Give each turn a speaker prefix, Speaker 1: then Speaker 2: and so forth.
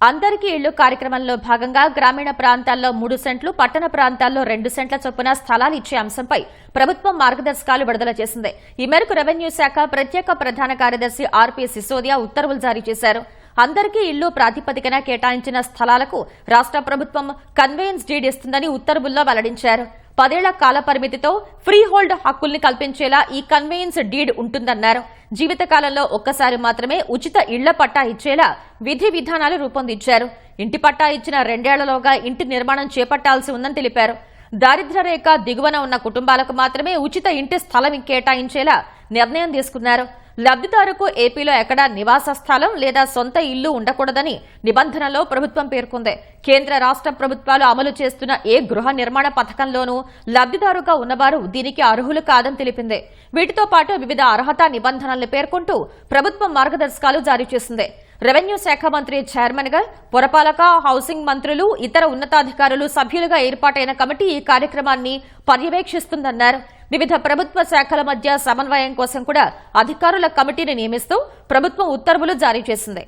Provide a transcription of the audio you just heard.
Speaker 1: అందరికీ ఇళ్ళు కార్యక్రమంలో భాగంగా గ్రామీణ ప్రాంతాల్లో మూడు సెంట్లు పట్టణ ప్రాంతాల్లో రెండు సెంట్ల చొప్పున స్థలాలు ఇచ్చే అంశంపై ప్రభుత్వం మార్గదర్శకాలు విడుదల చేసింది. ఈ మేరకు రెవెన్యూ శాఖ ప్రత్యేక ప్రధాన కార్యదర్శి ఆర్పీ సిసోదియా ఉత్తర్వులు జారీ చేశారు. అందరికీ ఇళ్ళు ప్రాతిపదికన కేటాయించిన స్థలాలకు రాష్ట్ర ప్రభుత్వం కన్వేయన్స్ డీడ్ ఇస్తుందని ఉత్తర్వుల్లో వెల్లడించారు. పదేళ్ళ కాల పరిమితితో ఫ్రీ హోల్డ్ హక్కుల్ని కల్పించేలా ఈ కన్వేయన్స్ డీడ్ ఉంటుందన్నారు. జీవితకాలంలో ఒక్కసారి మాత్రమే ఉచిత ఇళ్ళ పట్టా ఇచ్చేలా విధి విధానాలు రూపొందించారు. ఇంటి పట్టా ఇచ్చిన రెండేళ్ళలోగా ఇంటి నిర్మాణం చేపట్టాల్సి ఉందని తెలిపారు. దారిద్ర్య రేఖ దిగువన ఉన్న కుటుంబాలకు మాత్రమే ఉచిత ఇంటి స్థలం కేటాయించేలా నిర్ణయం తీసుకున్నారు. లబ్దిదారుకు ఏపీలో ఎక్కడా నివాస స్థలం లేదా సొంత ఇల్లు ఉండకూడదని నిబంధనలో ప్రభుత్వం పేర్కొంది. కేంద్ర రాష్ట్ర ప్రభుత్వాలు అమలు చేస్తున్న ఏ గృహ నిర్మాణ పథకంలోనూ లబ్దిదారుగా ఉన్నవారు దీనికి అర్హులు కాదని తెలిపింది. వీటితో పాటు వివిధ అర్హత నిబంధనలను పేర్కొంటూ ప్రభుత్వం మార్గదర్శకాలు జారీ చేసింది. రెవెన్యూ శాఖ మంత్రి చైర్మన్గా పురపాలక హౌసింగ్ మంత్రులు ఇతర ఉన్నతాధికారులు సభ్యులుగా ఏర్పాటైన కమిటీ ఈ కార్యక్రమాన్ని పర్యవేక్షిస్తుందన్నారు. వివిధ ప్రభుత్వ శాఖల మధ్య సమన్వయం కోసం కూడా అధికారుల కమిటీని నియమిస్తూ ప్రభుత్వం ఉత్తర్వులు జారీ చేసింది.